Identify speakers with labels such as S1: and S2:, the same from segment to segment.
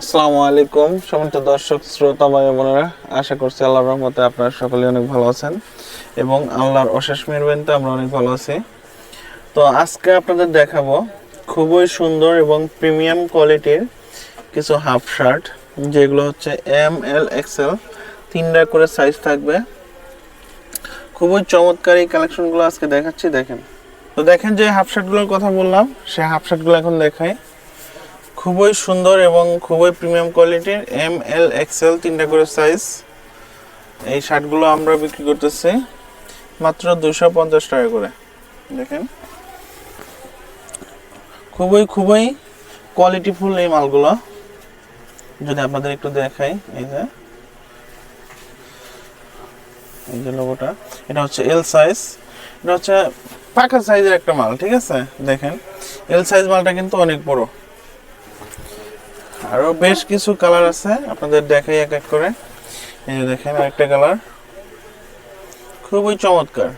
S1: আসসালামু আলাইকুম সমস্ত দর্শক, শ্রোতা ভাই বোনেরা, আশা করছি আল্লাহর রহমতে আপনারা সকলে অনেক ভালো আছেন এবং আল্লাহর অশেষ মেরবেনতে আমরা অনেক ভালো আছি। তো আজকে আপনাদের দেখাবো খুবই সুন্দর এবং প্রিমিয়াম কোয়ালিটির কিছু হাফ শার্ট, যেগুলো হচ্ছে এম এল এক্সেল তিনটা করে সাইজ থাকবে। খুবই চমৎকার এই কালেকশনগুলো আজকে দেখাচ্ছি, দেখেন। তো দেখেন যে হাফ শার্টগুলোর কথা বললাম সেই হাফ শার্টগুলো এখন দেখাই। খুবই সুন্দর এবং খুবই প্রিমিয়াম কোয়ালিটির এম এল এক্সেল তিনটা করে সাইজ এই শার্টগুলো আমরা বিক্রি করতেছি মাত্র দুশো পঞ্চাশ টাকা করে। দেখেন। খুবই খুবই কোয়ালিটিফুল এই মালগুলো। যদি আপনাদের একটু দেখাই, এই যে। এই যে লোগোটা এটা হচ্ছে এল সাইজ এটা হচ্ছে পাকা সাইজের একটা মাল, ঠিক আছে? দেখেন। এল সাইজ মালটা কিন্তু অনেক বড়। আরও বেশ কিছু কালার আছে। আপনাদের দেখাই এক এক করে। এই যে দেখেন আরেকটা কালার। খুবই চমৎকার।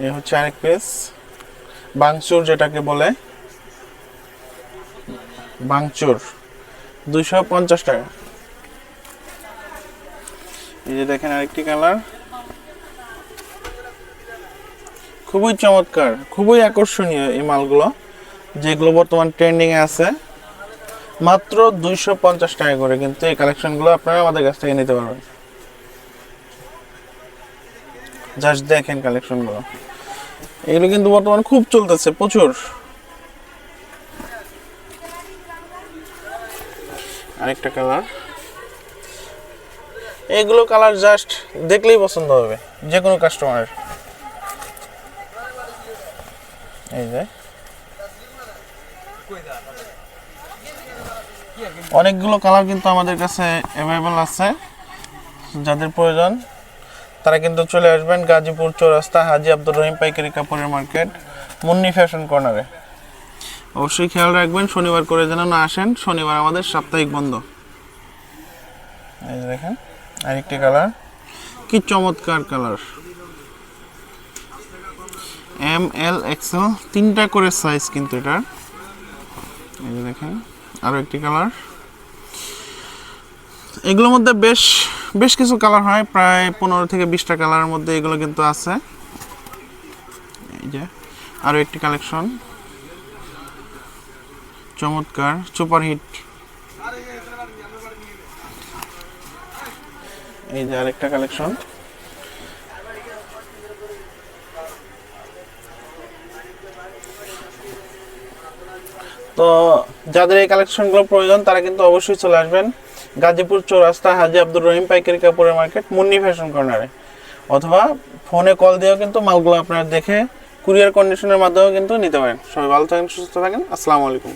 S1: এই হচ্ছে আরেক পিস বাংচুর যেটাকে বলে। বাংচুর। দুইশো পঞ্চাশ টাকা। এই যে দেখেন আরেকটি কালার। খুবই চমৎকার। খুবই আকর্ষণীয় এই মালগুলো। যেগুলো বর্তমান ট্রেন্ডিং এ আছে, মাত্র দুইশো পঞ্চাশ টাকা করে কিন্তু এই কালেকশনগুলো আপনারা আমাদের কাছ থেকে নিতে পারবেন। জাস্ট দেখেন কালেকশনগুলো এগুলো কিন্তু বর্তমান খুব চলতেছে, প্রচুর। আরেকটা কালার এগুলো কালার জাস্ট দেখলেই পছন্দ হবে যে কোনো কাস্টমারের এই যে। অনেকগুলো কালার কিন্তু আমাদের কাছে অ্যাভেলেবল আছে, যাদের প্রয়োজন। তারা কিন্তু চলে আসবেন গাজীপুর চৌরাস্তা হাজি আব্দুর রহিম পাইকারি কাপড়ের মার্কেট, মুন্নি ফ্যাশন কর্নারে অবশ্যই খেয়াল রাখবেন, শনিবার করে যেন না আসেন, শনিবার আমাদের সাপ্তাহিক বন্ধ। এই যে দেখেন, আরেকটি কালার। কি চমৎকার কালার। এম এল এক্সেল তিনটা করে সাইজ কিন্তু এটা এই যে দেখেন আরও একটি কালার এগুলোর মধ্যে বেশ বেশ কিছু কালার হয়, প্রায় পনেরো থেকে বিশটা কালারের মধ্যে এগুলো কিন্তু আছে। এই যে আরও একটি কালেকশন চমৎকার সুপার হিট এই যে আরেকটা কালেকশন তো যাদের এই কালেকশনগুলো প্রয়োজন, তারা কিন্তু অবশ্যই চলে আসবেন গাজীপুর চৌরাস্তা হাজি আব্দুর রহিম পাইকারি কাপড়ের মার্কেট মুন্নি ফ্যাশন কর্নারে অথবা ফোনে কল দিয়েও কিন্তু মালগুলো আপনারা দেখে কুরিয়ার কন্ডিশনের মাধ্যমেও কিন্তু নিতে পারেন। সবাই ভালো থাকেন, সুস্থ থাকেন। আসসালামু আলাইকুম।